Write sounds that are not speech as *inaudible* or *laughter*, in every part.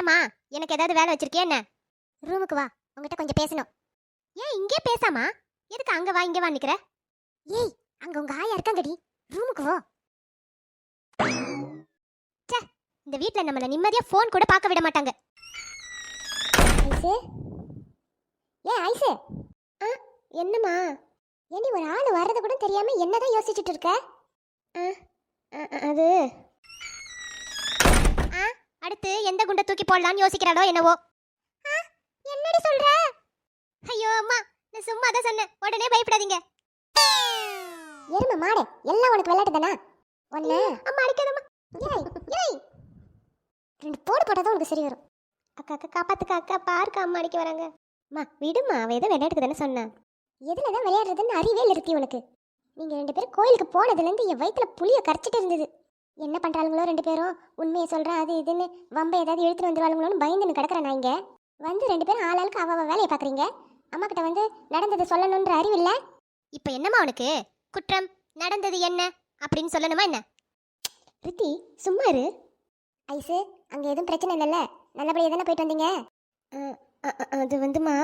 ஏமா எனக்கு ஏதாவது வேலை வச்சிருக்கியா என்ன? ரூமுக்கு வா உங்ககிட்ட கொஞ்சம் பேசணும். ஏன் இங்கே பேசாமா? எதுக்கு அங்கே வா இங்கே வா நிக்கிற? ஏய் அங்க உங்க ஆயா இருக்காங்கடி. ரூமுக்கு வா. ச்சே இந்த வீட்டில் நம்மளை நிம்மதியாக ஃபோன் கூட பார்க்க விட மாட்டாங்க. ஐசு? ஏ ஐசு? ஆ என்னம்மா? ஏண்டி ஒரு ஆள் வர்றது கூட தெரியாமல் என்னதான் யோசிச்சுட்டு இருக்க? ஆ, ஆ, ஆ, அது அடுத்து எந்த குண்டை தூக்கி போடலாம்னு யோசிக்கிறாளோ என்னவோ. என்னடி சொல்ற? ஐயோ அம்மா நான் சும்மா தான் சொன்னேன். உடனே பயப்படாதீங்க. எருமை மாடு எல்லாம் உனக்கு விளையாட்டு தானா ஒண்ணு. அம்மா அடிக்காதம்மா. ஏய் ஏய் ரெண்டு போடு போட்டாதான் உனக்கு சரி வரும். அக்கா அக்கா காப்பாத்துக்கா அக்கா பார்க்க அம்மா அடிக்க வராங்க. அம்மா விடுமா அவ ஏதோ விளையாட்டுக்கு தானே சொன்னான் எதுல தான் விளையாடுறதுன்னு அறிவே இருக்கு உனக்கு. நீங்க ரெண்டு பேரும் கோயிலுக்கு போனதுலேருந்து என் வயித்துல புளிய கரைச்சிட்டு இருந்தது. என்ன பண்றாளுங்களோ ரெண்டு பேரும்? உண்மையை சொல்றேன் அது இதுன்னு வம்ப ஏதாவது இழுத்துட்டு வந்துருவாளுங்களோன்னு பயந்துன்னு கிடக்குறேன் நான் இங்க. வந்து ரெண்டு பேரும் ஆளாளுக்கு அவ வேலையை பாக்குறீங்க? அம்மா கிட்ட வந்து நடந்ததை சொல்லணுன்ற அறிவு இல்ல? இப்ப என்னம்மா உனக்கு? குற்றம் நடந்தது என்ன? அப்படின்னு சொல்லணுமா என்ன? ரித்தி சும்மா இரு. ஐசு அங்க எதுவும் பிரச்சனை இல்லைல்ல? நல்லபடியா தானே போயிட்டு வந்தீங்க? அது வந்துமா?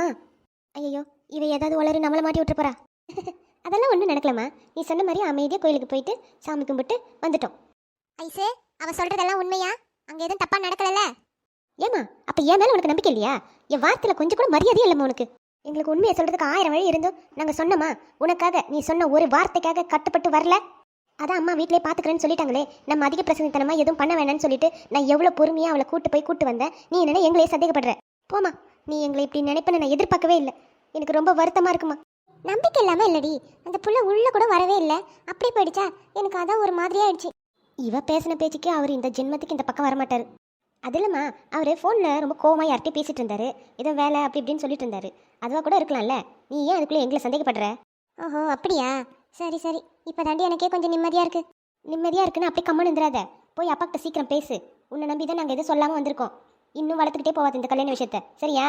ஐயோ இவ ஏதாவது உளறி நம்மளை மாட்டி விட்டு போறா. *laughs* அதெல்லாம் ஒன்றும் நடக்கலம்மா. நீ சொன்ன மாதிரி அமைதியாக கோயிலுக்கு போயிட்டு சாமி கும்பிட்டு வந்துட்டோம். ஐசு அவ சொல்றதெல்லாம் உண்மையா? அங்க எதுவும் தப்பா நடக்கலல்ல? ஏமா அப்ப ஏன் மேல உனக்கு நம்பிக்கை இல்லையா? என் வார்த்தையில கொஞ்சம் கூட மரியாதையே இல்லைம்மா உனக்கு. எங்களுக்கு உண்மையை சொல்றதுக்கு ஆயிரம் வழி இருந்தும் நாங்க சொன்னோமா? உனக்காக நீ சொன்ன ஒரு வார்த்தைக்காக கட்டுப்பட்டு வரல? அதான் அம்மா வீட்டிலே பார்த்துக்கிறேன்னு சொல்லிட்டாங்களே. நம்ம அதிக பிரசங்கத்தனமா எதுவும் பண்ண வேணாம்னு சொல்லிட்டு நான் எவ்வளோ பொறுமையாக அவளை கூட்டு போய் கூட்டு வந்தேன். நீ என்ன எங்களையே சந்தேகப்படுற. போமா நீ எங்களை இப்படி நினைப்பேன்னு நான் எதிர்பார்க்கவே இல்லை. எனக்கு ரொம்ப வருத்தமா இருக்குமா நம்பிக்கை இல்லாமல் இல்லடி. அந்த புள்ள உள்ள கூட வரவே இல்லை. அப்படி போயிடுச்சா? எனக்கு அதான் ஒரு மாதிரியாயிடுச்சு. இவ பேசின பேச்சுக்கு அவர் இந்த ஜென்மத்துக்கு இந்த பக்கம் வரமாட்டாரு. அது இல்லம்மா அவர் ஃபோனில் ரொம்ப கோவமா யார்கிட்டயும் பேசிட்டு இருந்தாரு. ஏதோ வேலை அப்படி இப்படின்னு சொல்லிட்டு இருந்தாரு. அதுவா கூட இருக்கலாம்ல. நீ ஏன் அதுக்குள்ளே எங்களை சந்தேகப்படுற? ஓஹோ அப்படியா? சரி சரி. இப்போ தாண்டி எனக்கே கொஞ்சம் நிம்மதியா இருக்கு. நிம்மதியா இருக்குன்னு அப்படி கம்மன் இருந்துடாத போய் அப்பா கிட்ட சீக்கிரம் பேசு. உன்னை நம்பி தான் நாங்கள் எதுவும் சொல்லாமல் வந்திருக்கோம். இன்னும் வளர்த்துக்கிட்டே போவாது இந்த கல்யாண விஷயத்த. சரியா?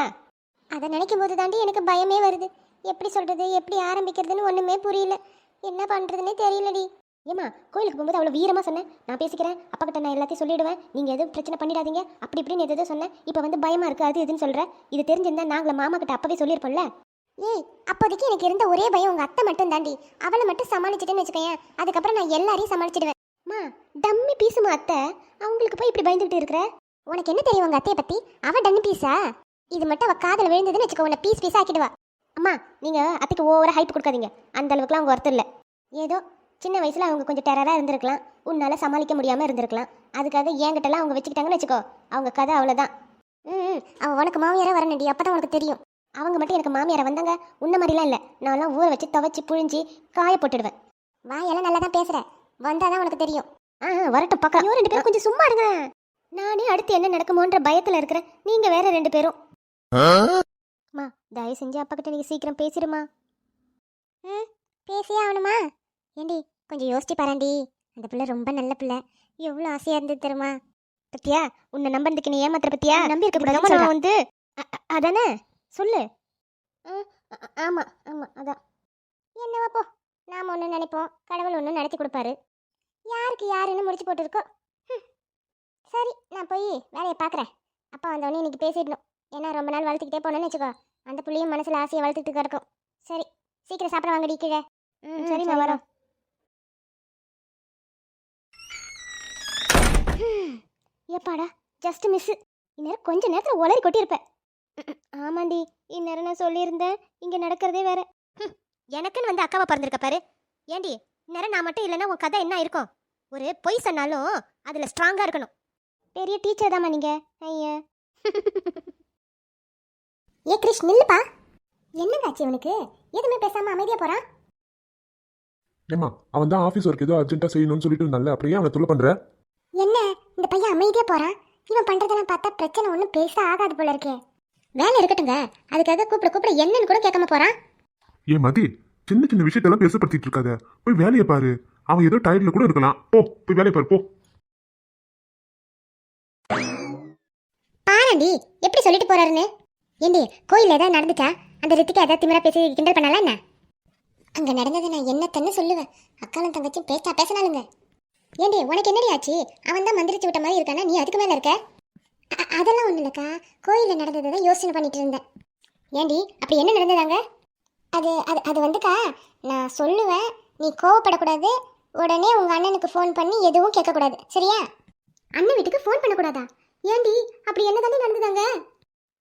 அதை நினைக்கும் போது தாண்டி எனக்கு பயமே வருது. எப்படி சொல்றது எப்படி ஆரம்பிக்கிறதுன்னு ஒண்ணுமே புரியல. என்ன பண்றதுன்னே தெரியலடி. ஏமா கோயிலுக்கு போகும்போது அவ்வளோ வீரமா சொன்னேன் நான் பேசிக்கிறேன். அப்பா கிட்ட நான் எல்லாத்தையும் சொல்லிடுவேன். நீங்க எதுவும் பிரச்சனை பண்ணிடாதீங்க. அப்படி இப்படின்னு எதோ சொன்னேன் இப்போ வந்து பயமா இருக்கு அது இதுன்னு சொல்ற. இது தெரிஞ்சிருந்தா நாங்கள மாமா கிட்ட அப்பவே சொல்லியிருப்போம்ல. ஏய் அப்போதைக்கு எனக்கு இருந்த ஒரே பயம் உங்க அத்தை மட்டும் தாண்டி. அவளை மட்டும் சமாளிச்சிட்டேன்னு வச்சுக்கேன் அதுக்கப்புறம் நான் எல்லாரையும் சமாளிச்சிடுவேன். மா டம்மி பீசுமா அத்தை? அவங்களுக்கு போய் இப்படி பயந்துகிட்டு இருக்கிற? உனக்கு என்ன தெரியும் உங்க அத்தையை பத்தி? அவ டம்மி பீஸா இது மட்டும் அவ காதல விழுந்ததுன்னு வச்சுக்கோ உன்னை பீஸ் பீஸ் ஆக்கிடுவா. அம்மா நீங்க அத்தைக்கு ஓவரா ஹைப் கொடுக்காதீங்க. அந்த அளவுக்குலாம் அவங்க ஒருத்தர் இல்ல. ஏதோ சின்ன வயசுல அவங்க கொஞ்சம் டெரரா இருந்திருக்கலாம். உன்னால சமாளிக்க முடியாம இருந்திருக்கலாம். அதுக்காக என்கிட்டலாம் அவங்க வச்சுக்கிட்டாங்கன்னு வச்சுக்கோ. அவங்க கதை அவ்வளவுதான். ம் ம், அவ உனக்கு மாமியாரா வரணுடி அப்பதான் உனக்கு தெரியும். அவங்க மட்டும் எனக்கு மாமியாரா வந்தாங்க? உன்ன மாதிரிலாம் இல்ல. நான்லாம் ஊற வச்சு துவைச்சு புழிஞ்சி காய போட்டுடுவேன். வாயெல்லாம் நல்லா தான் பேசுற. வந்தாதான் உனக்கு தெரியும். ஆ வரட்டும் பக்கம் ஐயோ ரெண்டு பேரும் கொஞ்சம் சும்மா இருங்க. நானே அடுத்து என்ன நடக்குமோன்ற பயத்துல இருக்கிறேன். நீங்க வேற ரெண்டு பேரும். அம்மா தயவு செஞ்சு அப்பா கிட்ட நீங்க சீக்கிரம் பேசிடுமா. ம் பேசியே ஆகணுமா? ஏண்டி கொஞ்சம் யோசிச்சு பாருண்டி அந்த பிள்ளை ரொம்ப நல்ல பிள்ளை. எவ்வளோ ஆசையா இருந்தது தெரியுமா? பத்தியா? உன்னை நம்புறதுக்கு நீ ஏமாத்துற பத்தியா? நம்பி இருக்க கூடாது வந்து அதானே? சொல்லு. ம், அ- அ- ஆமா ஆமா அதான். என்னவா போ. நாம ஒன்று நினைப்போம். கடவுள் ஒன்று நடத்தி கொடுப்பாரு. யாருக்கு யாருன்னு முடிச்சு போட்டுருக்கோ. சரி நான் போய் வேலையை பார்க்குறேன் அப்பா வந்தவொடனே இன்னைக்கு பேசிடணும். ஏன்னா ரொம்ப நாள் வளர்த்துக்கிட்டே போனேன்னு வச்சுக்கோ. அந்த புள்ளையும் மனசில் ஆசையை வளர்த்துட்டு கிடக்கும். சரி சீக்கிரம் சாப்பிட வாங்கடி கீழே. ம் சரிம்மா. வரோம் ஏப்பாடா ஜஸ்ட் மிஸ் இந்நேரம் கொஞ்ச நேரத்தில் உளறி கொட்டியிருப்பேன். ஆமாண்டி இந்நேரம் நான் சொல்லியிருந்தேன். இங்கே நடக்கிறதே வேற. எனக்குன்னு வந்து அக்காவை பிறந்திருக்க பாரு. ஏண்டி இந்நேரம் நான் மட்டும் இல்லைன்னா உன் கதை என்ன இருக்கும் ஒரு பொய் சொன்னாலும் அதில் ஸ்ட்ராங்காக இருக்கணும். பெரிய டீச்சர் தாம்மா நீங்கள் ஐயா. ஏ கிருஷ் நில்லுப்பா. என்னங்காச்சு இவனுக்கு? எதுவுமே பேசாம அமைதியா போறான்? ஏமா அவன் தான் ஆஃபீஸ் ஒர்க் ஏதோ அர்ஜென்ட்டாக செய்யணும்னு சொல்லிட்டு இருந்தால ஏன் அவனை தொல்லை பண்ணுற என்ன? இந்த பையன் அமைதியா போறான். இவன் பண்றதெல்லாம் பார்த்தா பிரச்சனை ஒன்றும் பெருசா ஆகாது போல இருக்கே. வேலை இருக்கட்டுங்க. அதுக்காக கூப்பிட கூப்பிட என்னன்னு கூட கேட்காம போறான். ஏன் மதி சின்ன சின்ன விஷயத்தெல்லாம் பேசப்படுத்திட்டு இருக்காத. போய் வேலையை பாரு. அவன் ஏதோ டயர்ட்ல கூட இருக்கலாம். போ போய் வேலையை பாரு போ. பாரண்டி எப்படி சொல்லிட்டு போறாருன்னு? ஏண்டி கோயில் ஏதாவது நடந்துச்சா? அந்த ரித்திக்கு ஏதாவது திமிரா பேசி கிண்டல் பண்ணலாம் என்ன? அங்க நடந்ததை நான் என்னத்தன்னு சொல்லுவேன். அக்காலும் தங்கச்சும் பேச்சா பேசினாலுங்க ஏண்டி உனக்கு என்னடி ஆச்சு? அவன் தான் மந்திரிச்சு விட்ட மாதிரி இருக்கானா? நீ அதுக்கு மேலே இருக்க? அதெல்லாம் ஒன்றும் இல்லைக்கா. கோயிலில் நடந்ததை தான் யோசனை பண்ணிட்டு இருந்தேன். ஏண்டி அப்படி என்ன நடந்ததாங்க? அது அது அது வந்துக்கா நான் சொல்லுவேன் நீ கோவப்படக்கூடாது. உடனே உங்கள் அண்ணனுக்கு ஃபோன் பண்ணி எதுவும் கேட்கக்கூடாது. சரியா? அண்ணன் வீட்டுக்கு ஃபோன் பண்ணக்கூடாதா? ஏண்டி அப்படி என்ன தானே நடந்ததாங்க?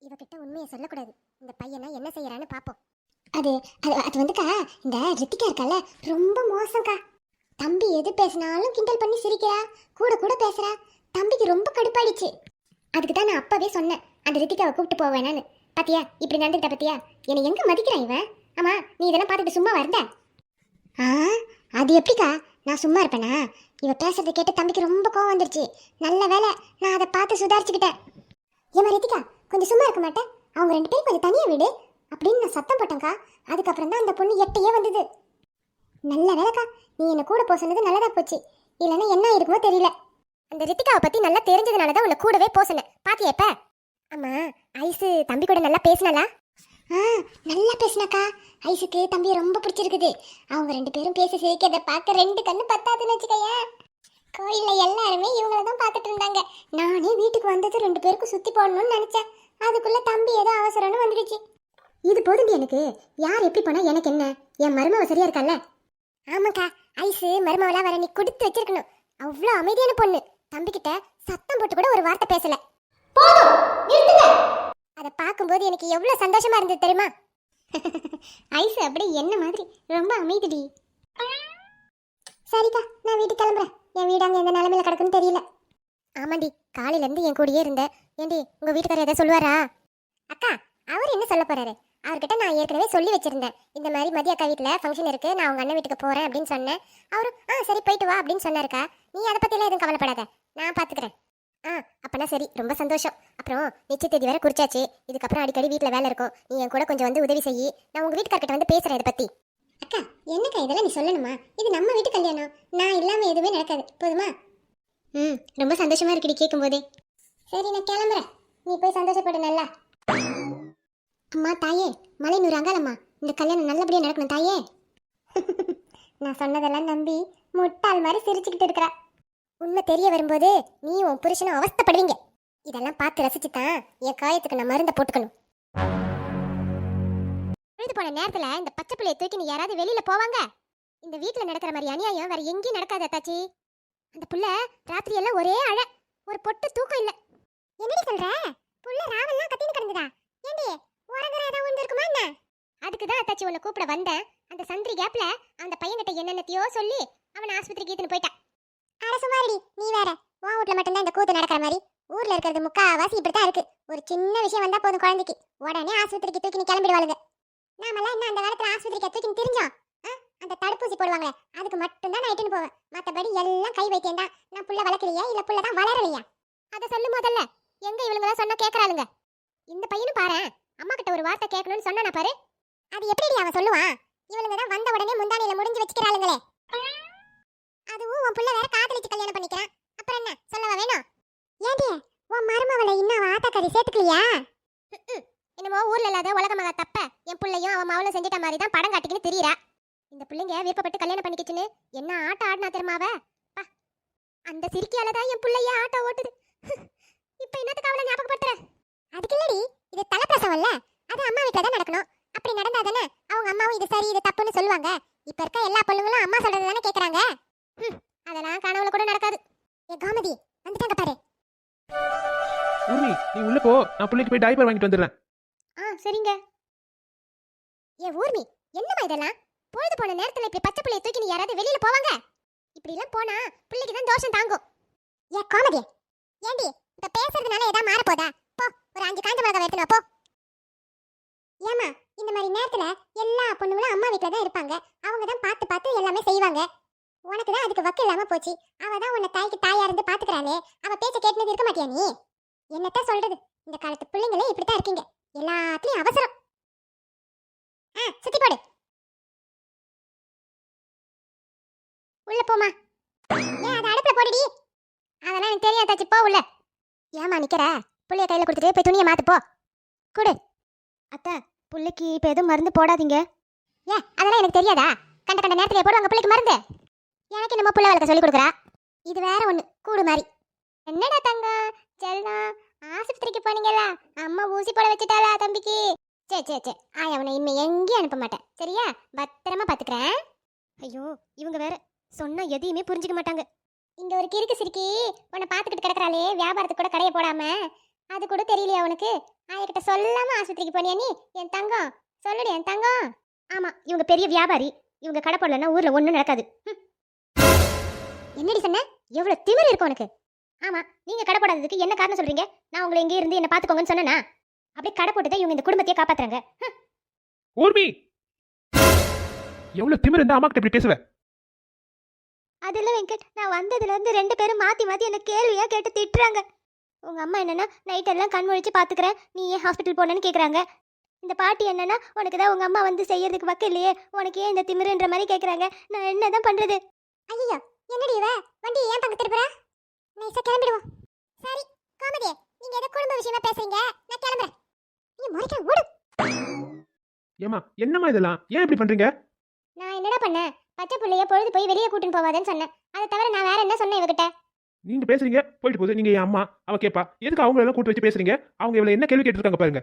இவகிட்ட உண்மையை சொல்லக்கூடாது. இந்த பையனை என்ன செய்யறான்னு பார்ப்போம் அது அது அது வந்துக்கா இந்த ரித்திகா இருக்கல்ல ரொம்ப மோசம்க்கா. தம்பி எது பேசினாலும் கிண்டல் பண்ணி சிரிக்கிறா கூட கூட பேசுறா. தம்பிக்கு ரொம்ப கடுப்பாயிடுச்சு. அதுக்கு தான் நான் அப்பவே சொன்னேன் அந்த ரித்திகாவை கூப்பிட்டு போவேன் நான் பாத்தியா இப்படி நடந்துட்ட பாத்தியா? என்னை எங்க மதிக்கிறான் இவன்? ஆமா நீ இதெல்லாம் பார்த்துட்டு சும்மா வரந்த. ஆ அது எப்படிக்கா? நான் சும்மா இருப்பேனா? இவ பேசுறதை கேட்டு தம்பிக்கு ரொம்ப கோவம் வந்துருச்சு. நல்ல வேலை நான் அதை பார்த்து சுதாரிச்சுக்கிட்டேன். ஏமா ரித்திகா கொஞ்சம் சும்மா இருக்க மாட்டேன்? அவங்க ரெண்டு பேரும் கொஞ்சம் தனியாக விடு. அப்படின்னு நான் சத்தம் போட்டேங்க்கா அதுக்கப்புறம் தான் அந்த பொண்ணு எட்டையே வந்தது. நல்ல வேலைக்கா. நீ என்ன கூட போக சொன்னது நல்லதா போச்சு. இல்லைன்னா என்ன இருக்குமோ தெரியல. அந்த ரித்திகாவை பத்தி நல்லா தெரிஞ்சதுனால தான் உன்னை கூடவே போக சொன்னேன். பாத்தியா இப்ப? ஆமா ஐசு தம்பி கூட நல்லா பேசினாலா ஆ நல்லா பேசினாக்கா. ஐசுக்கு தம்பியை ரொம்ப பிடிச்சிருக்குது. அவங்க ரெண்டு பேரும் பேசி சிரிக்கிறத பார்க்க ரெண்டு கண்ணு பத்தாதுன்னு வச்சுக்கோயேன் கோயில்ல எல்லாருமே இவங்கள தான் பார்த்துட்டு இருந்தாங்க. நானே வீட்டுக்கு வந்தது ரெண்டு பேருக்கும் சுத்தி போடணும்னு நினைச்சேன். அதுக்குள்ள தம்பி ஏதோ அவசரம்னு வந்துடுச்சு. இது போதும் எனக்கு. யார் எப்படி போனா எனக்கு என்ன? என் மருமவ சரியா இருக்கல்ல ஆமாக்கா ஐசு மருமவளா வர நீ கொடுத்து வச்சிருக்கணும். அவ்வளோ அமைதியான பொண்ணு. தம்பிக்கிட்ட சத்தம் போட்டு கூட ஒரு வார்த்தை பேசல. அதை பார்க்கும்போது எனக்கு எவ்வளவு சந்தோஷமா இருந்தது தெரியுமா? ஐஸ் அப்படி என்ன மாதிரி? ரொம்ப அமைதிடி. சரிக்கா நான் வீட்டுக்கு கிளம்புறேன். என் வீடு அங்கே எந்த நிலமையில கிடக்குன்னு தெரியல. ஆமாண்டி காலையில இருந்து என் கூடயே இருந்த ஏண்டி உங்க வீட்டுக்காரர் எதை சொல்லுவாரா? அக்கா அவர் என்ன சொல்ல போறாரு? அவர்கிட்ட நான் ஏற்கனவே சொல்லி வச்சிருந்தேன். இந்த மாதிரி மதிய அக்கா வீட்டில் ஃபங்க்ஷன் இருக்கு நான் உங்கள் அண்ணன் வீட்டுக்கு போறேன் அப்படின்னு சொன்னேன். அவரு ஆ சரி போயிட்டு வா அப்படின்னு சொன்னாருக்கா. நீ அதை பத்திலாம் எதுவும் கவலைப்படாத. நான் பாத்துக்கிறேன். ஆ அப்பனா சரி ரொம்ப சந்தோஷம். அப்புறம் நிச்சய தேதி வேற குறிச்சாச்சு. இதுக்கப்புறம் அடிக்கடி வீட்டில் வேலை இருக்கும். நீ என் கூட கொஞ்சம் வந்து உதவி செய்யி. நான் உங்க வீட்டுக்கார்கிட்ட வந்து பேசுறேன் இதை பத்தி. அக்கா என்னக்கா இதெல்லாம் நீ சொல்லணுமா? இது நம்ம வீட்டு கல்யாணம். நான் இல்லாம எதுவுமே நடக்காது. போதுமா? ம் ரொம்ப சந்தோஷமா இருக்குடி கேட்கும்போதே சரி நான் கிளம்புறேன். நீ போய் சந்தோஷப்படு நல்லா. அம்மா தாயே மலை நூறு அங்காளம்மா இந்த கல்யாணம் நல்லபடியாக நடக்கணும் தாயே. நான் சொன்னதெல்லாம் நம்பி முட்டாள் மாதிரி சிரிச்சுக்கிட்டு இருக்கிறா. உண்மை தெரிய வரும்போது நீ உன் புருஷனும் அவஸ்தைப்படுவீங்க. இதெல்லாம் பார்த்து ரசிச்சு தான் என் காயத்துக்கு நான் மருந்தை போட்டுக்கணும். பொழுது போன நேரத்துல இந்த பச்சை பிள்ளையை தூக்கி நீ யாராவது வெளியில போவாங்க? இந்த வீட்டில் நடக்கிற மாதிரி அநியாயம் வேற எங்கேயும் நடக்காது அத்தாச்சி. அந்த புள்ள ராத்திரி எல்லாம் ஒரே அழ. ஒரு பொட்டு தூக்கம் இல்ல. என்னடி சொல்ற? புள்ள ராவெல்லாம் கத்தின்னு கிடந்ததா? ஏண்டி? உறங்குற ஏதாவது ஒன்று இருக்குமா என்ன? அதுக்கு தான் அத்தாச்சி உன்னை கூப்பிட வந்தேன். அந்த சந்திரி கேப்ல அந்த பையன்கிட்ட என்னென்னத்தையோ சொல்லி அவனை ஆஸ்பத்திரிக்கு ஏத்துன்னு போயிட்டான் அட சுமாரிடி நீ வேற. உன் வீட்ல மட்டும்தான் இந்த கூத்து நடக்கிற மாதிரி. ஊர்ல இருக்கிறது முக்காவாசி இப்படித்தான் இருக்கு. ஒரு சின்ன விஷயம் வந்தா போதும் குழந்தைக்கு. உடனே ஆஸ்பத்திரிக்கு தூக்கி நீ கிளம்பிடுவாளுங்க நாமெல்லாம் என்ன அந்த காலத்துல ஆஸ்பத்திரிக்கு தூக்கி தெரிஞ்சோம்? அந்த தடுப்பூசி போடுவாங்களே அதுக்கு மட்டும்தான் நான் இட்டுன்னு போவேன். மத்தபடி எல்லாம் கை வைத்தியம் தான். நான் புள்ள வளர்க்கலையா இல்ல புள்ள தான் வளரலையா? அதை சொல்லு முதல்ல எங்க இவளுங்க சொன்னா கேக்குறாளுங்க? இந்த பையனும் பாரு அம்மா கிட்ட ஒரு வார்த்தை கேட்கணும்னு சொன்னா பாரு? அது எப்படி அவன் சொல்லுவான் இவளுங்க தான் வந்த உடனே முந்தானியில முடிஞ்சு வச்சுக்கிறாளுங்களே. அதுவும் உன் புள்ள வேற காதலிச்சு கல்யாணம் பண்ணிக்கிறான். அப்புறம் என்ன? சொல்லவா வேணும்? ஏண்டி உன் மருமவளை இன்னும் அவ ஆத்தாக்கறி சேர்த்துக்கலையா? என்னமோ ஊர்ல இல்லாத உலக மகா தப்ப. என் பிள்ளையும் அவன் மவளும் செஞ்சிட்ட மாதிரி தான் படம் காட்டிக்கின்னு திரியறா. இந்த பிள்ளைங்க விருப்பப்பட்டு கல்யாணம் பண்ணிக்கிச்சுன்னு என்ன ஆட்டம் ஆடினா தெரியுமாவ அந்த சிரிக்கியால தான் என் பிள்ளைய ஆட்டம் ஓட்டுது. இப்போ என்னத்துக்கு அவளை ஞாபகப்படுத்துற? அதுக்கு இல்லடி. இது தலைப்பிரசவம்ல? அது அம்மா வீட்ல தான் நடக்கணும். அப்படி நடந்தா தானே அவங்க அம்மாவும் இது சரி இது தப்புன்னு சொல்லுவாங்க. இப்ப இருக்க எல்லா பொண்ணுங்களும் அம்மா சொல்றது தானே கேக்குறாங்க? அதெல்லாம் கனவுல கூட நடக்காது. ஏ கோமதி வந்துட்டாங்க பாரு. ஊர்மி நீ உள்ள போ. நான் பிள்ளைக்கு போய் டைப்பர் வாங்கிட்டு வந்துடுறேன். ஆ சரிங்க. ஏ ஊர்மி என்னம்மா இதெல்லாம்? பொழுது போன நேரத்துல இப்படி பச்சை பிள்ளைய தூக்கி நீ யாராவது வெளியில போவாங்க? இப்படி எல்லாம் போனா பிள்ளைக்கு தான் தோஷம் தாங்கும். ஏ கோமதி ஏண்டி இப்ப பேசுறதுனால ஏதா மாற போதா போ ஒரு அஞ்சு காஞ்ச மிளகா எடுத்துனா போ. ஏமா இந்த மாதிரி நேரத்துல எல்லா பொண்ணுங்களும் அம்மா வீட்டில் தான் இருப்பாங்க. அவங்க தான் பார்த்து பார்த்து எல்லாமே செய்வாங்க. உனக்கு தான் அதுக்கு வக்கு இல்லாம போச்சு. அவ தான் உன்னை தாய்க்கு தாயா இருந்து பாத்துக்கறாளே அவ பேச்ச கேட்டுனது இருக்க மாட்டியா நீ? என்னத்த சொல்றது? இந்த காலத்து பிள்ளைங்களே இப்படித்தான் இருக்கீங்க. எல்லாத்துலயும் அவசரம். ஆ சுத்தி போடு. உள்ள போமா ஏன் அதை அடுப்புல போடுடி? அதெல்லாம் எனக்கு தெரியாதாச்சு தாச்சி போ உள்ள. ஏமா நிக்கிற? பிள்ளைய கையில் கொடுத்துட்டு போய் துணியை மாத்து போ. அத்தை புள்ளைக்கு இப்போ எதுவும் மருந்து போடாதீங்க. ஏன் அதெல்லாம் எனக்கு தெரியாதா? கண்ட கண்ட நேரத்தில் போடுவாங்க பிள்ளைக்கு மருந்து? எனக்கு என்னமோ பிள்ளை வளர்க்க சொல்லி கொடுக்குறா. இது வேற ஒன்று கூடு மாதிரி என்னடா தங்கம்? செல்லம் ஆஸ்பத்திரிக்கு போனீங்களா அம்மா ஊசி போட வச்சுட்டாளா தம்பிக்கு? சே சே சே ஆய் அவனை இனிமே எங்கேயும் அனுப்ப மாட்டேன். சரியா? பத்திரமா பார்த்துக்கிறேன் ஐயோ இவங்க வேற சொன்னா எதையுமே புரிஞ்சுக்க மாட்டாங்க. இங்க ஒரு கிறுக்கு சிரிக்கி உன்னை பார்த்துக்கிட்டு கிடக்குறாளே வியாபாரத்துக்கு கூட கடையை போடாம. அது கூட தெரியலையா உனக்கு? ஆயக்கிட்ட சொல்லாம ஆஸ்பத்திரிக்கு போனியா நீ? என் தங்கம். சொல்லுடி என் தங்கம். ஆமா இவங்க பெரிய வியாபாரி. இவங்க கடை போடலன்னா ஊர்ல ஒண்ணும் நடக்காது. என்னடி சொன்ன? எவ்வளவு திமிரு இருக்கு உனக்கு. ஆமா நீங்க கடை போடாததுக்கு என்ன காரணம் சொல்றீங்க? நான் உங்களை இங்கே இருந்து என்ன பாத்துக்கோங்கன்னு சொன்னேனா? அப்படியே கடை போட்டுதான் இவங்க இந்த குடும்பத்தையே காப்பாத்துறாங்க. ஊர்மி! எவ்வளவு திமிரு இருந்தா அம்மா கிட்ட இப்படி பேசுவ? அதுல வெங்கட் நான் வந்ததுல இருந்து ரெண்டு பேரும் மாத்தி மாத்தி என்ன கேள்வியா கேட்டு திட்டுறாங்க. உங்க அம்மா என்னன்னா நைட் எல்லாம் கண் முழிச்சு பாத்துக்கிறேன். நீ ஏன் ஹாஸ்பிட்டல் போனேன்னு கேக்குறாங்க. இந்த பாட்டி என்னன்னா உனக்கு தான் உங்க அம்மா வந்து செய்யறதுக்கு வக்க இல்லையே. உனக்கு ஏன் இந்த திமிருன்ற மாதிரி கேக்குறாங்க. நான் என்னதான் பண்றது? ஐயோ என்னடி இவ? வண்டி ஏன் பங்க திருப்புற? நைஸா கிளம்பிடுவோம். சரி கோமதி நீங்க ஏதோ குடும்ப விஷயமா பேசுறீங்க. நான் கிளம்புறேன். நீ முறைக்க ஓடு. ஏமா என்னம்மா இதெல்லாம்? ஏன் இப்படி பண்றீங்க? நான் என்னடா பண்ணேன்? பச்சை புள்ளைய பொழுது போய் வெளியே கூட்டின்னு போவாதேன்னு சொன்னேன். அதை தவிர நான் வேற என்ன சொன்னேன் இவகிட்ட? நீங்க பேசுறீங்க போயிட்டு போகுது. நீங்க என் அம்மா அவ கேப்பா. எதுக்கு அவங்க எல்லாம் கூட்டு வச்சு பேசுறீங்க? அவங்க இவ்வளவு என்ன கேள்வி கேட்டிருக்காங்க பாருங்க.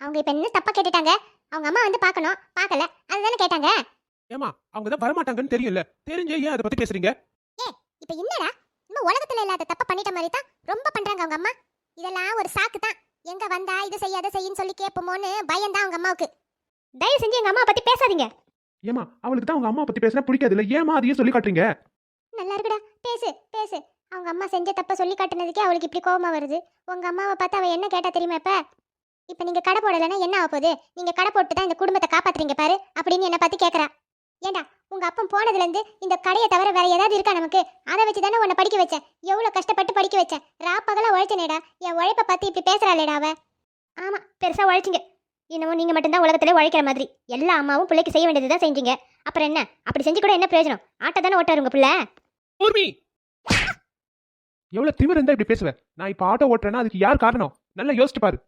அவங்க இப்ப என்ன தப்பா கேட்டுட்டாங்க? அவங்க அம்மா வந்து பார்க்கணும் பார்க்கல. அதுதானே கேட்டாங்க? ஏமா அவங்க தான் வரமாட்டாங்கன்னு தெரியும்ல. தெரிஞ்சே ஏன் அதை பத்தி பேசுறீங்க? இப்ப என்னடா? இன்னும் உலகத்துல இல்லாத தப்ப பண்ணிட்ட மாதிரி தான் ரொம்ப பண்றாங்க அவங்க அம்மா. இதெல்லாம் ஒரு சாக்கு தான் எங்க வந்தா இது செய்ய அதை செய்யுன்னு சொல்லி கேட்போமோன்னு பயம் தான் அவங்க அம்மாவுக்கு. தயவு செஞ்சு எங்க அம்மா பத்தி பேசாதீங்க. ஏமா அவளுக்கு தான் அவங்க அம்மா பத்தி பேசினா பிடிக்காது இல்ல ஏமா அதையே சொல்லி காட்டுறீங்க? நல்லா இருக்குடா. பேசு பேசு. அவங்க அம்மா செஞ்ச தப்பை சொல்லி காட்டுனதுக்கே அவளுக்கு இப்படி கோவமா வருது. உங்கள் அம்மாவை பார்த்து அவள் என்ன கேட்டால் தெரியுமா இப்போ? இப்போ நீங்கள் கடை போடலைன்னா என்ன ஆக போகுது? நீங்கள் கடை போட்டு தான் இந்த குடும்பத்தை காப்பாத்துறீங்க பாரு அப்படின்னு என்னை பார்த்து கேட்குறா ஏண்டா உங்க அப்பன் போனதுலேருந்து இந்த கடையை தவிர வேற ஏதாவது இருக்கா நமக்கு? அதை வச்சு தானே உன்னை படிக்க வச்சேன். எவ்வளோ கஷ்டப்பட்டு படிக்க வச்சேன். ராப்பகலா உழைச்சனேடா. என் உழைப்ப பார்த்து இப்படி பேசுறாளேடா அவ. ஆமாம் பெருசாக உழைச்சிங்க. இன்னமும் நீங்கள் மட்டும்தான் உலகத்திலே உழைக்கிற மாதிரி. எல்லா அம்மாவும் பிள்ளைக்கு செய்ய வேண்டியது தான் செஞ்சீங்க. அப்புறம் என்ன? அப்படி செஞ்சு கூட என்ன பிரயோஜனம்? ஆட்டை தானே ஓட்டாரு உங்க பிள்ளை? ஊர்மி எவ்வளவு திமிரு இருந்தா இப்படி பேசுவ? நான் இப்ப ஆட்டோ ஓட்டுறேன்னா அதுக்கு யார் காரணம்? நல்லா யோசிச்சு பாரு.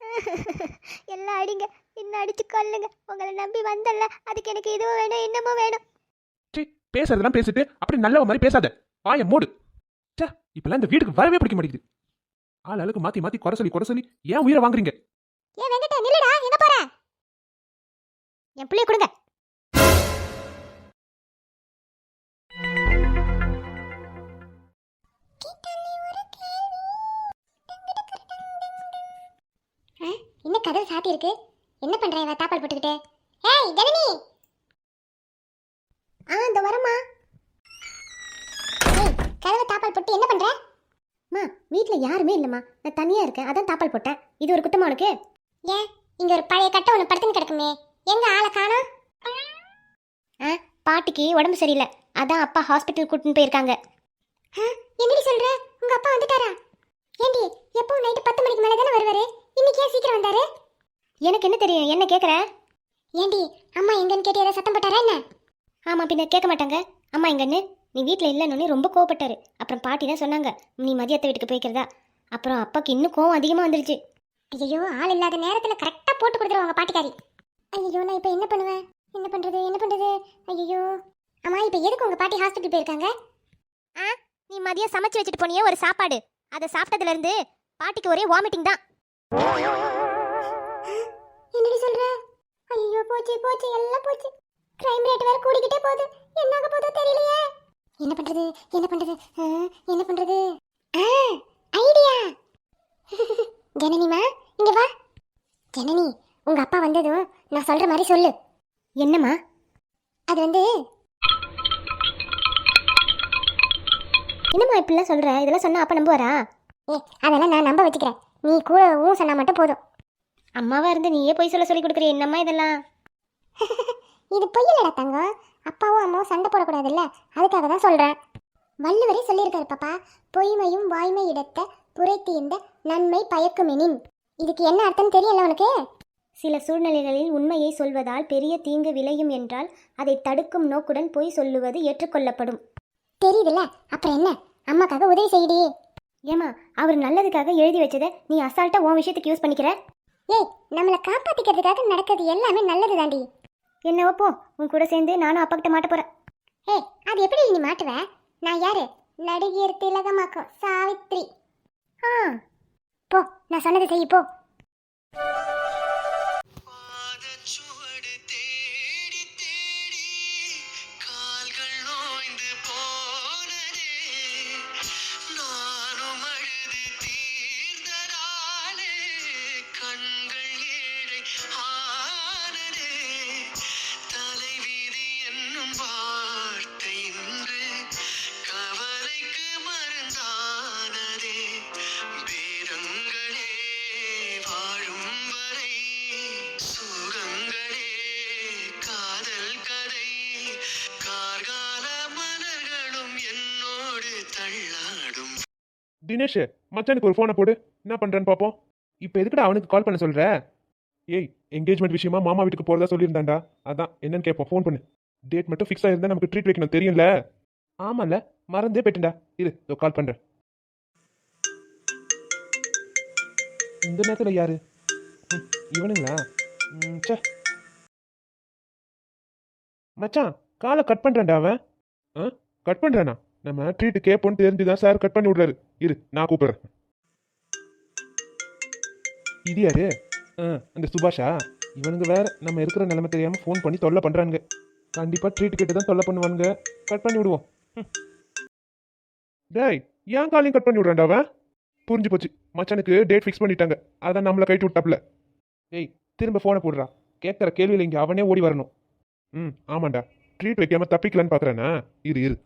*laughs* எல்லாம் அடிங்க. இன்னும் அடிச்சு கொல்லுங்க. உங்களை நம்பி வந்தல்ல. அதுக்கு எனக்கு இதுவும் வேணும் இன்னமும் வேணும். சீ, பேசுறதெல்லாம் பேசிட்டு அப்படி நல்லவ மாதிரி பேசாத. வாய மூடு. ச்சே இப்பெல்லாம் இந்த வீட்டுக்கு வரவே பிடிக்க மாட்டேங்குது. ஆள் ஆளுக்கு மாத்தி மாத்தி குறை சொல்லி குறை சொல்லி ஏன் உயிரை வாங்குறீங்க? ஏன் வெங்கட்ட நில்லுடா. எங்க போற? என் பிள்ளைய கொடுங்க. கதவு சாத்தி இருக்கு என்ன பண்ற இவ? தாப்பால் போட்டுக்கிட்டு. ஏய் ஜனனி! ஆ இந்த வரமா ஏய் கதவு தாப்பால் போட்டு என்ன பண்ற? அம்மா வீட்ல யாருமே இல்லம்மா. நான் தனியா இருக்கேன். அதான் தாப்பால் போட்டேன். இது ஒரு குத்தமா உனக்கு? ஏன்? இங்க ஒரு பழைய கட்டை ஒன்று படுத்துன்னு கிடக்குமே. எங்க ஆளை காணோம்? ஆ பாட்டிக்கு உடம்பு சரியில்லை. அதான் அப்பா ஹாஸ்பிட்டல் கூட்டின்னு போயிருக்காங்க. என்னடி சொல்ற? உங்க அப்பா வந்துட்டாரா? ஏண்டி எப்போ நைட்டு பத்து மணிக்கு மேலே தானே வருவாரு? இன்னைக்கு ஏன் சீக்கிரம் வந்தாரு? எனக்கு என்ன தெரியும்? என்ன கேட்குற ஏண்டி அம்மா எங்கன்னு கேட்டு ஏதாவது சத்தம் போட்டாரா என்ன? ஆமாம் பின்ன கேட்க மாட்டாங்க. அம்மா எங்கன்னு? நீ வீட்டில் இல்லைன்னு ரொம்ப கோவப்பட்டாரு. அப்புறம் பாட்டி தான் சொன்னாங்க நீ மதியத்தை வீட்டுக்கு போய்க்கிறதா? அப்புறம் அப்பாக்கு இன்னும் கோவம் அதிகமாக வந்துருச்சு. ஐயோ ஆள் இல்லாத நேரத்தில் கரெக்டாக போட்டு கொடுத்துருவாங்க பாட்டிக்காரி. ஐயோ நான் இப்போ என்ன பண்ணுவேன்? என்ன பண்ணுறது என்ன பண்ணுறது ஐயோ அம்மா இப்போ எதுக்கு உங்கள் பாட்டி ஹாஸ்பிட்டல் போயிருக்காங்க? ஆ? நீ மதியம் சமைச்சு வச்சுட்டு போனியே ஒரு சாப்பாடு. அதை சாப்பிட்டதுலேருந்து பாட்டிக்கு ஒரே வாமிட்டிங் தான். என்னடி சொல்ற? ஐயோ போச்சு போச்சு எல்லாம் போச்சு. கிரைம் ரேட் வேற கூடிக்கிட்டே போகுது. என்னாக போதோ தெரியலையே. என்ன பண்றது? என்ன பண்றது? என்ன பண்றது? ஐடியா. *laughs* ஜனனிமா இங்க வா. ஜனனி உங்க அப்பா வந்ததும் நான் சொல்ற மாதிரி சொல்லு. என்னம்மா? அது வந்து என்னம்மா இப்படிலாம் சொல்ற? இதெல்லாம் சொன்னா அப்பா நம்புவாரா? ஏ அதெல்லாம் நான் நம்ப வச்சுக்கிறேன். நீ கூட ஊ சொன்னா மட்டும் போதும். அம்மாவா இருந்து நீயே போய் சொல்ல சொல்லி கொடுக்குற என்னம்மா இதெல்லாம்? *laughs* இது பொய்யலடா தங்கம். அப்பாவும் அம்மாவும் சண்டை போடக்கூடாதுல்ல? அதுக்காக தான் சொல்றேன். வள்ளுவரே சொல்லியிருக்காரு பாப்பா. பொய்மையும் வாய்மை இடத்த புரைத்தீர்ந்த நன்மை பயக்குமெனின். இதுக்கு என்ன அர்த்தம் தெரியல உனக்கு? சில சூழ்நிலைகளில் உண்மையை சொல்வதால் பெரிய தீங்கு விளையும் என்றால் அதை தடுக்கும் நோக்குடன் பொய் சொல்லுவது ஏற்றுக்கொள்ளப்படும். தெரியுதுல்ல? அப்புறம் என்ன? அம்மாக்காக உதவி செய்டி. ஏமா அவர் நல்லதுக்காக எழுதி வச்சதை நீ அசால்ட்டா உன் விஷயத்துக்கு யூஸ் பண்ணிக்கிற? ஏய் நம்மளை காப்பாத்திக்கிறதுக்காக நடக்கிறது எல்லாமே நல்லது தாண்டி என்னவோ போ உன் கூட சேர்ந்து நானும் அப்பா கிட்ட மாட்ட போறேன். ஏய் அது எப்படி நீ மாட்டுவ? நான் யாரு? நடிகர் திலகமாக்கம் சாவித்ரி. ஆ. போ நான் சொன்னதை செய் போ. தினேஷ் மச்சானுக்கு ஒரு ஃபோனை போடு. என்ன பண்ணுறேன்னு பார்ப்போம் இப்போ எதுக்குடா அவனுக்கு கால் பண்ண சொல்கிற ஏய் என்கேஜ்மெண்ட் விஷயமா மாமா வீட்டுக்கு போகிறதா சொல்லியிருந்தாண்டா அதான் என்னன்னு கேட்போம் ஃபோன் பண்ணு. டேட் மட்டும் ஃபிக்ஸ் ஆகிருந்தா நமக்கு ட்ரீட் வைக்கணும். தெரியும்ல? ஆமாம்ல மறந்தே போயிட்டுண்டா இரு இதோ கால் பண்ணுறேன் இந்த நேரத்தில் யாரு? இவனுங்களா? ம், ச்சே. மச்சான் காலை கட் பண்ணுறேன்டா அவன். ஆ கட் பண்றானா? நம்ம ட்ரீட் கேட்போன்னு தெரிஞ்சுதான் சார் கட் பண்ணி விடுறாரு. இரு நான் கூப்பிடுறேன். இது யாரு? ஆ அந்த சுபாஷா? இவனுங்க வேற நம்ம இருக்கிற நிலைமை தெரியாம ஃபோன் பண்ணி தொல்லை பண்றானுங்க. கண்டிப்பா ட்ரீட் கேட்டு தான் தொல்லை பண்ணுவானுங்க. கட் பண்ணி விடுவோம். ம். டேய் ஏன் காலையும் கட் பண்ணி விடுறான்டா அவன்? புரிஞ்சு போச்சு. மச்சானுக்கு டேட் ஃபிக்ஸ் பண்ணிட்டாங்க. அதான் நம்மளை கைட்டு விட்டாப்ல ஏய் திரும்ப ஃபோனை போடுறா. கேட்குற கேள்வியில் இங்கே அவனே ஓடி வரணும். ம் ஆமாண்டா. ட்ரீட் வைக்காமல் தப்பிக்கலான்னு பார்க்குறேண்ணா இரு இரு.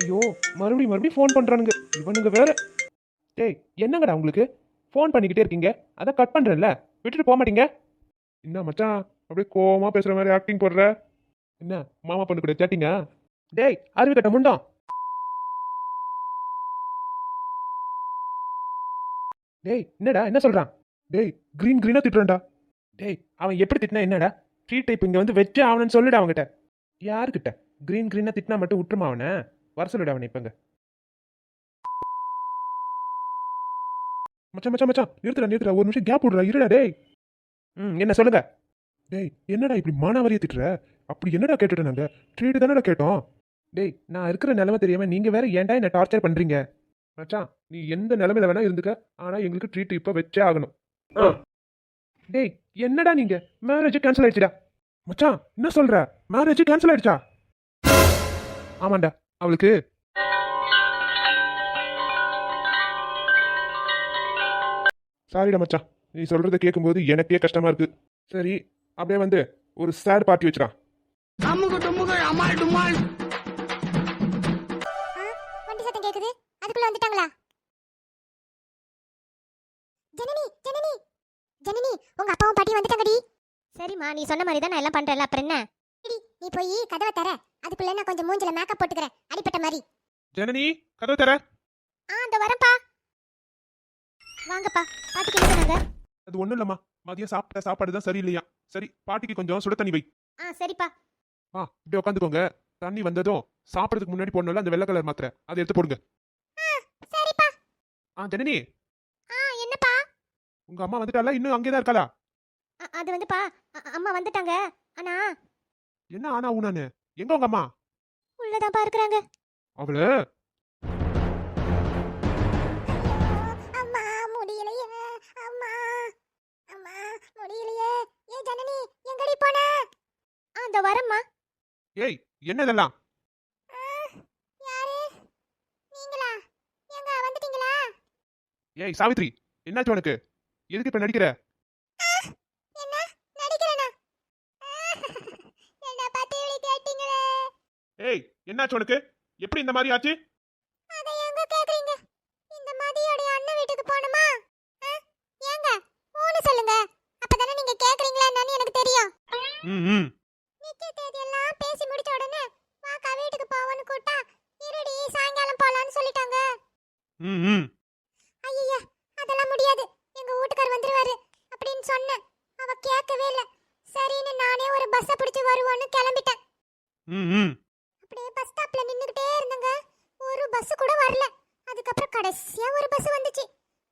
ஐயோ மறுபடியும் மறுபடியும் ஃபோன் பண்ணுறானுங்க இவனுங்க வேற. டேய் என்னங்கடா உங்களுக்கு? ஃபோன் பண்ணிக்கிட்டே இருக்கீங்க. அதான் கட் பண்ணுறேன்ல விட்டுட்டு போக மாட்டீங்க? என்ன மச்சான் அப்படியே கோவமாக பேசுகிற மாதிரி ஆக்டிங் போடுற? என்ன மாமா பொண்ணு கூட சேட்டிங்க டேய் அருவி கட்ட முண்டோம் டேய் என்னடா என்ன சொல்கிறான் டேய் க்ரீன் க்ரீனாக திட்டுறான்டா. டேய் அவன் எப்படி திட்டினா என்னடா? ஃப்ரீ டைப் இங்கே வந்து வச்சே ஆகணும்னு சொல்லிடு அவங்ககிட்ட யாருக்கிட்ட? கிரீன் க்ரீனாக திட்டினா மட்டும் விட்டுருமா அவனை? வர சொல்லிடு அவனை இப்போங்க மச்சான் மச்சான் மச்சான். நிறுத்துடா நிறுத்துடா. ஒரு நிமிஷம் கேப் விடுறா இருடா டேய். ம் என்ன சொல்லுங்க. டேய் என்னடா இப்படி மானாவரியை திட்டுற? அப்படி என்னடா கேட்டுட்டேன் நாங்கள் ட்ரீட் தானடா கேட்டோம். டேய் நான் இருக்கிற நிலைமை தெரியாம நீங்க வேற ஏன்டா என்ன டார்ச்சர் பண்றீங்க? மச்சான் நீ எந்த நிலைமையில வேணா இருந்துக்க. ஆனா எங்களுக்கு ட்ரீட் இப்ப வச்சே ஆகணும். டேய் என்னடா நீங்க? மேரேஜ் கேன்சல் ஆயிடுச்சுடா. மச்சான் என்ன சொல்ற? மேரேஜ் கேன்சல் ஆயிடுச்சா? ஆமாண்டா. அவளுக்கு. சாரிடா மச்சான். நீ சொல்றத கேட்கும்போது எனக்கே கஷ்டமா இருக்கு. சரி அப்படியே வந்து ஒரு சேட் பார்ட்டி வச்சுடா. வண்டி சத்தம் கேக்குது. அதுக்குள்ள வந்துட்டாங்களா? ஜனனி ஜனனி. ஜனனி உங்க அப்பாவும் பாட்டி வந்துட்டாங்கடி. சரிம்மா நீ சொன்ன மாதிரி தான் நான் எல்லாம் பண்றேன்ல அப்புறம் என்ன? நீ போய் கதவை தர. அதுக்குள்ள நான் கொஞ்சம் மூஞ்சில மேக்கப் போட்டுக்கிறேன். அடிப்பட்ட மாதிரி. ஜனனி கதவு தர. ஆ அந்த வரேன்ப்பா. வாங்கப்பா. பாட்டிக்கு என்ன சொன்னாங்க அது ஒண்ணும் இல்லம்மா. மதியம் சாப்பிட்ட சாப்பாடு தான் சரியில்லையா? சரி பாட்டிக்கு கொஞ்சம் சுட தண்ணி வை. ஆ சரிப்பா. ஆ இப்படி உட்காந்துக்கோங்க தண்ணி வந்ததும் சாப்பிட்றதுக்கு முன்னாடி போடணும்ல அந்த வெள்ளை கலர் மாத்திரை. அதை எடுத்து போடுங்க. சரிப்பா. ஆ ஜனனி. ஆ என்னப்பா? உங்க அம்மா வந்துட்டால இன்னும் அங்கே தான் இருக்காளா அது வந்துப்பா. அம்மா வந்துட்டாங்க. ஆனா என்ன ஆனா ஊனானு எங்க உங்க அம்மா? உள்ளதான்ப்பா இருக்கிறாங்க. அவளு? அம்மா முடியலையே. அம்மா அம்மா முடியலையே. ஏ ஜனனி எங்கடி போன? அந்த வரம்மா. ஏய் என்ன இதெல்லாம் யாரு? நீங்களா? எங்க வந்துட்டீங்களா? ஏய் சாவித்ரி என்னாச்சு உனக்கு? எதுக்கு இப்ப நடிக்கிற என்ன நடிக்கிறேனா என்ன பத்தி இப்படி கேட்டீங்களே ஏய் என்னாச்சு உனக்கு? எப்படி இந்த மாதிரி ஆச்சு? அதை எங்க கேக்குறீங்க? இந்த மதியோட அண்ணன் வீட்டுக்கு போணுமா? ஏங்க ஊனு சொல்லுங்க. அப்பதானே நீங்க கேக்குறீங்களா என்னன்னு எனக்கு தெரியும். ம் ம் நிச்சய தேதி எல்லாம் பேசி முடிச்ச உடனே வாக்கா வீட்டுக்கு போவோன்னு கூட்டா இருடி சாயங்காலம் போலான்னு சொல்லிட்டாங்க ம் ம் ஐயா அதெல்லாம் முடியாது எங்க வீட்டுக்கார் வந்துருவாரு அப்படின்னு சொன்னேன் அவ கேட்கவே இல்ல சரின்னு நானே ஒரு பஸ்ஸ பிடிச்சு வருவோன்னு கிளம்பிட்டேன் ம் ம் அப்படியே பஸ் ஸ்டாப்ல நின்னுகிட்டே இருந்தங்க ஒரு பஸ் கூட வரல அதுக்கப்புறம் கடைசியா ஒரு பஸ் வந்துச்சு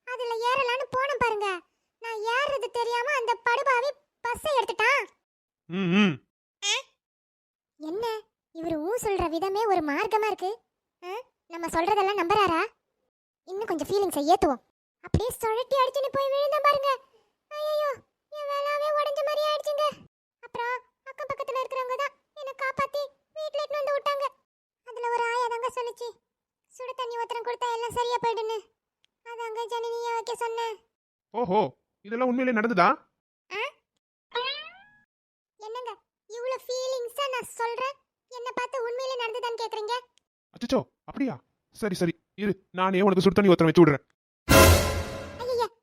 அதுல ஏறலான்னு போனேன் பாருங்க நான் ஏறுறது தெரியாம அந்த படுபாவி பஸ்ஸை எடுத்துட்டான் ம் ம் என்ன இவர் ஊ சொல்ற விதமே ஒரு மார்க்கமா இருக்கு ஆ? நம்ம சொல்றதெல்லாம் நம்புறாரா? இன்னும் கொஞ்சம் ஃபீலிங்ஸை ஏத்துவோம். அப்படியே சுழட்டி அடிச்சுன்னு போய் விழுந்த பாருங்க. ஐயோ என் வேலாவே உடைஞ்ச மாதிரி ஆயிடுச்சுங்க. அப்புறம் அக்கம் பக்கத்துல இருக்கிறவங்க தான் என்னை காப்பாத்தி வீட்ல இட்டு வந்து விட்டாங்க. அதுல ஒரு ஆயா தாங்க சொல்லுச்சு. சுடு தண்ணி ஊத்திரம் கொடுத்தா எல்லாம் சரியா போயிடுன்னு அதாங்க ஜனனியை வைக்க சொன்னேன் ஓஹோ இதெல்லாம் உண்மையிலே நடந்ததா? என்னங்க இவ்வளவு ஃபீலிங்ஸா நான் சொல்றேன்? என்ன பார்த்து உண்மையிலே நடந்ததான்னு கேக்குறீங்க? அச்சச்சோ அப்படியா? சரி சரி. இரு நானே உனக்கு சுடு தண்ணி ஒருத்தனை வச்சு விடுறேன்.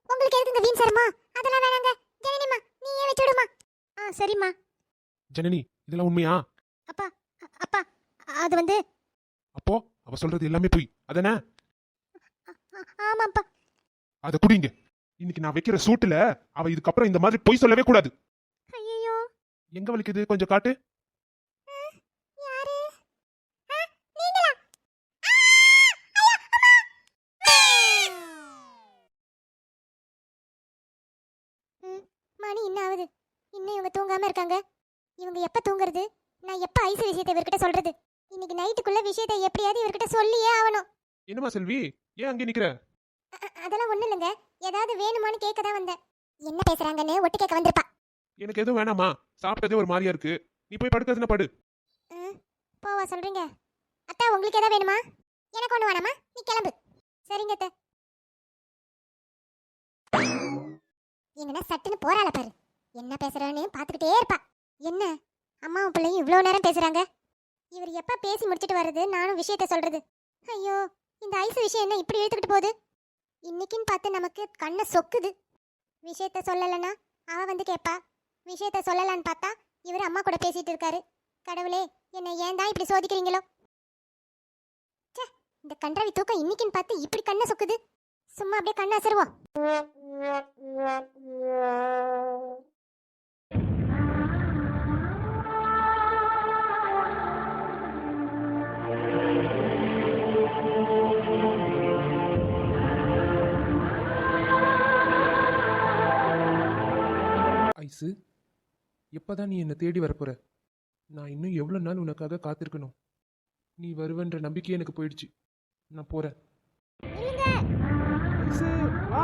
உங்களுக்கு எதுக்குங்க வீண் சரமா அதெல்லாம் வேணாங்க. ஜனனிமா நீயே வச்சு விடுமா. ஆ சரிம்மா. ஜனனி இதெல்லாம் உண்மையா? அப்பா அ- அப்பா அது வந்து அப்போ அவ சொல்றது எல்லாமே பொய். அதானே? ஆ- ஆமாப்பா. அதை குடிங்க. இன்னைக்கு நான் வைக்கிற சூட்டுல அவ இதுக்கப்புறம் இந்த மாதிரி பொய் சொல்லவே கூடாது. ஐயோ எங்க வலிக்குது? கொஞ்சம் காட்டு யாரு ஆ, நீங்களா ஆ, ஐயா, அம்மா! ம், மணி என்ன ஆகுது இன்னும் இவங்க தூங்காம இருக்காங்க. இவங்க எப்ப தூங்குறது? நான் எப்ப ஐஸ் விஷயத்தை இவர்கிட்ட சொல்றது? இன்னைக்கு நைட்டுக்குள்ள விஷயத்தை எப்படியாவது இவர்கிட்ட சொல்லியே ஆகணும் என்னம்மா செல்வி? ஏன் அங்கே நிக்கிற? அதெல்லாம் ஒண்ணு இல்லைங்க. ஏதாவது வேணுமான்னு கேட்க தான் வந்தேன். என்ன பேசுறாங்கன்னு ஒட்டு கேட்க வந்திருப்பா. எனக்கு எதுவும் வேணாமா சாப்பிட்டதே ஒரு மாதிரியா இருக்கு. நீ போய் படுக்கிறதுனா படு. போவா சொல்றீங்க. அத்தா உங்களுக்கு ஏதாவது வேணுமா? எனக்கு ஒண்ணு வேணாமா? நீ கிளம்பு. சரிங்க அத்தை. எங்கன்னா சட்டுன்னு போறாள பாரு. என்ன பேசுறான்னு பார்த்துக்கிட்டே இருப்பா. என்ன? அம்மாவும் பிள்ளையும் இவ்வளோ நேரம் பேசுறாங்க. இவர் எப்போ பேசி முடிச்சிட்டு வர்றது? நானும் விஷயத்த சொல்றது. ஐயோ இந்த ஐஸ் விஷயம் என்ன இப்படி இழுத்துக்கிட்டு போகுது? இன்னைக்குன்னு பார்த்து நமக்கு கண்ணை சொக்குது. விஷயத்த சொல்லலைன்னா அவ வந்து கேட்பா விஷயத்த சொல்லலான்னு பார்த்தா இவர் அம்மா கூட பேசிட்டு இருக்காரு. கடவுளே என்னை ஏன் தான் இப்படி சோதிக்கிறீங்களோ? ச்சே இந்த கன்றாவி தூக்கம் இன்னைக்குன்னு பார்த்து இப்படி கண்ணை சொக்குது. சும்மா அப்படியே கண்ணை அசருவோம். எப்போ தான் நீ என்னை தேடி வரப்போற. நான் இன்னும் எவ்வளோ நாள் உனக்காக காத்திருக்கணும்? நீ வருவன்ற நம்பிக்கை எனக்கு போயிடுச்சு. நான் போகிறேன் ஆ